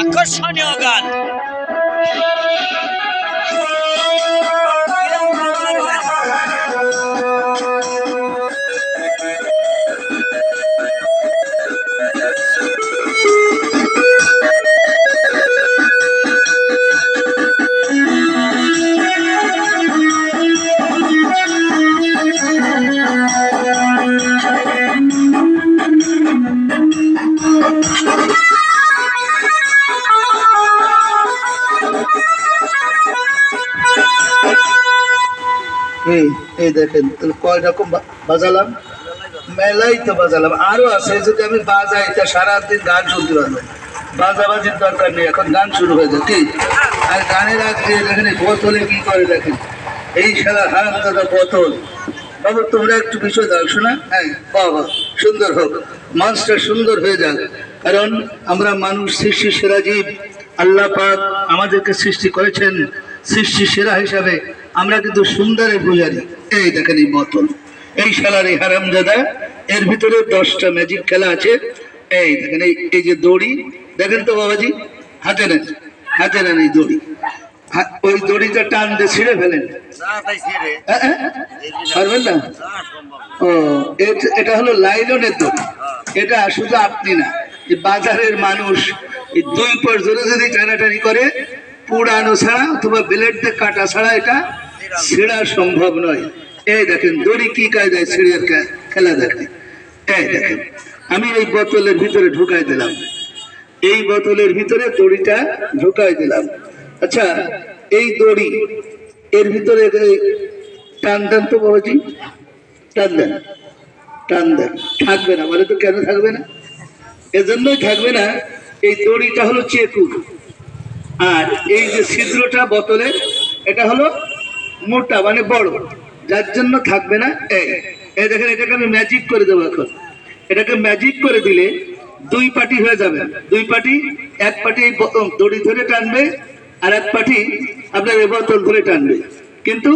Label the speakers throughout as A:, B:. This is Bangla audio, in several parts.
A: আকর্ষণীয় গান।
B: এই এই দেখেন, তাহলে কয় রকম বাজালাম? মেলাই তো বাজালাম। আরও আছে যদি আমি বাজাই, তা সারাদিন গান শুনতে পারব। বাজাবাজির দরকার নেই, এখন গান শুরু হয়ে যায়। কি? আর গানের আগে দেখেন বোতলে কি করে দেখেন? এই সারা হারাম দাদা বোতল। বাবু, তোমরা একটু বিষয় দাও, শোনা? হ্যাঁ বাবা সুন্দর হোক। মাছটা সুন্দর হয়ে যাক। কারণ আমরা মানুষ সৃষ্টি সেরা জীব। আল্লাহ পাক আমাদেরকে সৃষ্টি করেছেন সৃষ্টি সেরা হিসাবে। আমরা কিন্তু সুন্দরে পূজারি এই দেখেন এই বোতল। এই শালার এই হারামজাদা এর ভিতরে দশটা ম্যাজিক খেলা আছে। এই দেখেন এই এই যে দড়ি দেখেন তো বাবাজি হাতে নেন হাতে নেন এই দড়ি। ওই দড়িটা টান দিয়ে ছিঁড়ে ফেলেন। হ্যাঁ, হ্যাঁ? পারবেন না? ও এট- হলো লাইলনের দড়ি। এটা শুধু আপনি না এই বাজারের মানুষ এই দুই পর জোরে যদি টানাটানি করে পুরানো ছাড়া অথবা ব্লেড দিয়ে কাটা ছাড়া এটা ছেঁড়া সম্ভব নয়। এই দেখেন, দড়ি কি কায়দায় ছিঁড়ে খেলা দেখেন এই দেখেন, আমি এই বোতলের ভিতরে ঢুকাই দিলাম। এই বোতলের ভিতরে দড়িটা ঢুকাই দিলাম। আচ্ছা এই দড়ি, এর ভিতরে টান দেন তো বাবাজি। টান দেন। টান দেন। থাকবে না, বলে তো কেন থাকবে না? এজন্যই থাকবে না, এই দড়িটা হলো চেকুর। আর এই যে ছিদ্রটা বোতলের এটা হলো মোটা মানে বড়। যার জন্য থাকবে না এই। এই দেখেন, এটাকে আমি ম্যাজিক করে দেবো এখন। এটাকে ম্যাজিক করে দিলে দুই পার্টি হয়ে যাবে। দুই পার্টি এক এই দড়ি ধরে টানবে আর এক পার্টি আপনার বোতল ধরে টানবে। কিন্তু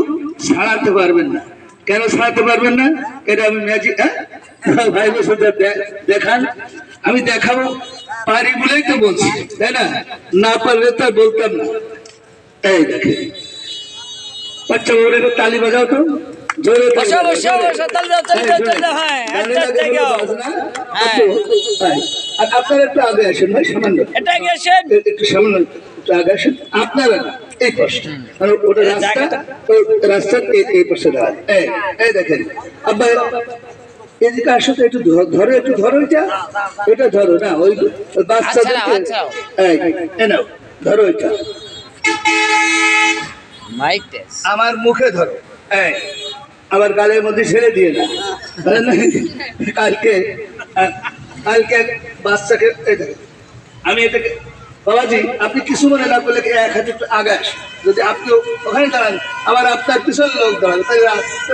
B: ছাড়াতে পারবেন না। কেন ছাড়াতে পারবেন না? এটা আমি ম্যাজিক হ্যাঁ? ভাই বসে দেখান। আমি দেখাবো, পারি বলেই তো বলছি, তাই না? না পারলে তো বলতাম না। এই দেখে বাচ্চা ওরে তালি বাজাও তো। জোরে তালি
A: বসো, বসো, বসো, তালি দাও, তালি দাও, তালি দাও, হ্যাঁ, একটা।
B: আর আপনারা একটু আগে আসেন ভাই সামান্য।
A: এটা
B: একটু সামান্য একটু আগে আসেন। আপনারা না এই পাশটা। মানে ওটা রাস্তা রাস্তার এই- পাশে দাঁড়ান। এই এই দেখেন। আব্বা এদিকে আসো তো একটু ধরো একটু ধরো এটা। এটা ধরো না ওই বাচ্চাদেরকে।
A: আচ্ছা, আচ্ছা।
B: ধরো এটা।
A: মাইক টেস্ট
B: আমার মুখে ধরো। এই আবার গালের মধ্যে ছেড়ে দিয়ে না কালকে কালকে বাচ্চাকে আমি এটাকে, বাবাজি, আপনি কিছু মনে না করলে এক হাতে একটু আগে যদি আপনি ওখানে দাঁড়ান, আবার আপনার পিছন লোক দাঁড়ান তাই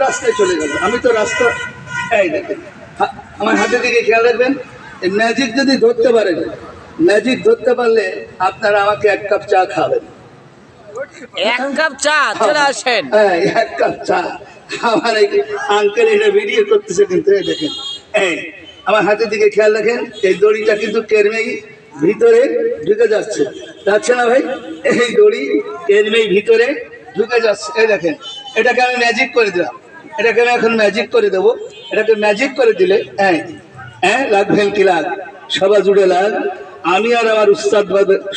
B: রাস্তায় চলে গেল আমি তো রাস্তা, এই দেখেন আমার হাতের দিকে খেয়াল রাখবেন ম্যাজিক যদি ধরতে পারেন ম্যাজিক ধরতে পারলে আপনারা আমাকে এক কাপ চা খাবেন।
A: এক কাপ চা চলে আসেন।
B: হ্যাঁ, এক কাপ চা। আমার এই আঙ্কেল এটা ভিডিও করতেছে কিন্তু এই দেখেন। এই আমার হাতের দিকে খেয়াল রাখেন এই দড়িটা কিন্তু কেরমেই ভিতরে ঢুকে যাচ্ছে। যাচ্ছে না ভাই? এই দড়ি কেরমেই ভিতরে ঢুকে যাচ্ছে। এই দেখেন এটাকে আমি ম্যাজিক করে দিলাম। এটাকে আমি এখন ম্যাজিক করে দেবো। এটাকে ম্যাজিক করে দিলে হ্যাঁ হ্যাঁ লাগবেন কি লাগ সবার জুড়ে লাগ। আমি আর আমার উস্তাদ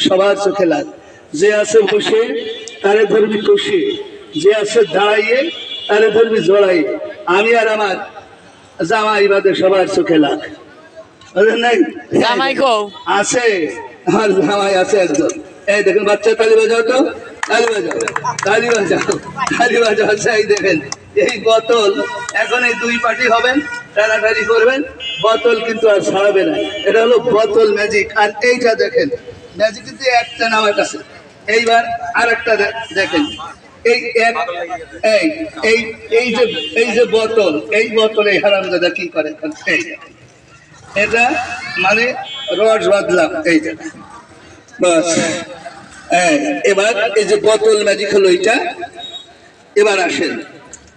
B: সবার চোখে লাগ। যে আছে বসে তারে ধরবি কষে। যে আছে দাঁড়াইয়ে তারে ধরবি জড়াই আমি আর আমার জামাই বাদে সবার চোখে লাগ বুঝলেন নাই?
A: জামাই কও?
B: আছে আমার জামাই আছে একজন। এই দেখেন বাচ্চা তালি বাজাও তো। তালি বাজাও। তালি বাজাও। তালি বাজাও আচ্ছা, এই দেখেন। এই বোতল এখন এই দুই পার্টি হবেন টানাটানি করবেন। বোতল কিন্তু আর ছাড়াবে না। এটা হলো বোতল ম্যাজিক। আর এইটা দেখেন ম্যাজিক কিন্তু একটা নাম আছে। এইবার আর একটা দেখেন। এই এক এই এই এই যে এই যে বোতল এই বোতলে হারামজাদা কি করে? এই এটা মানে রস বাঁধলাম এই জায়গা বাস। হ্যাঁ, এবার এই যে বোতল ম্যাজিক হলো এইটা। এবার আসেন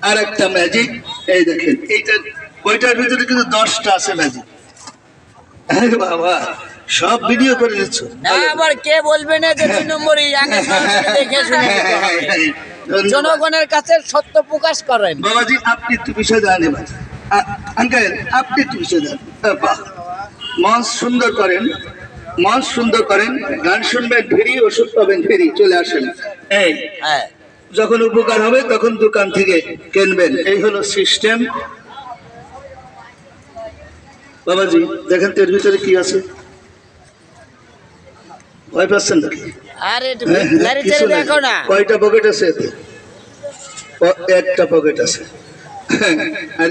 B: আর একটা ম্যাজিক এই দেখেন এইটা ওইটার ভিতরে কিন্তু দশটা আছে ম্যাজিক বাবা। সব ভিডিও করে দিচ্ছ।
A: না আবার কে বলবে না যে দুই নম্বরই আগে দেখে শুনে। জনগণের কাছে সত্য প্রকাশ করেন।
B: বাবাজি আপনি একটু বিষয় এবার। আঙ্কেল আপনি একটু বিষয় আ, বাহ। মঞ্চ সুন্দর করেন মঞ্চ সুন্দর করেন গান শুনবেন ফেরি ওষুধ পাবেন ফেরি চলে আসেন। এই
A: হ্যাঁ।
B: যখন উপকার হবে তখন দোকান থেকে কিনবেন। এই হলো সিস্টেম বাবাজি দেখেন তো এর ভিতরে কি আছে? ভয় পাচ্ছেন নাকি
A: আরে একটু গাড়ি ছেড়ে দেখো না।
B: কয়টা পকেট আছে? একটা পকেট আছে। আর